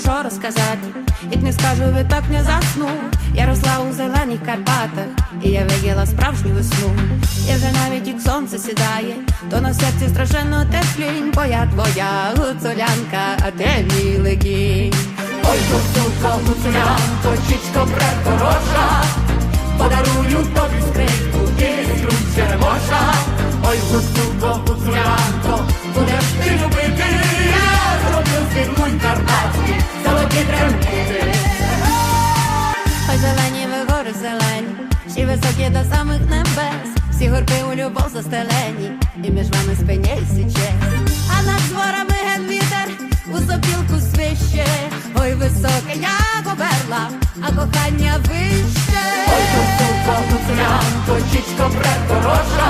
що розказати, як не скажу, ви так не засну. Я росла у зелених Карпатах, і я виділа справжню весну. Я вже навіть як сонце сідає, то на серці страшенно теплінь, бо я твоя гуцулянка, а ти мій. Ой, гуцулко, гуцулянко, чічко прехороша, подарую тобі скрипку і струн черемоша. Ой, гуцулко, гуцулянко, гори зелені, всі високі до самих небес, всі горби у любов застелені, і між вами спиняйся січе, А над дворами ген вітер у сопілку свище, ой, високе, як оберла, а кохання вище. Ой, гуцулко, гуцулянко, чічко прехороша, подарую тобі скрипку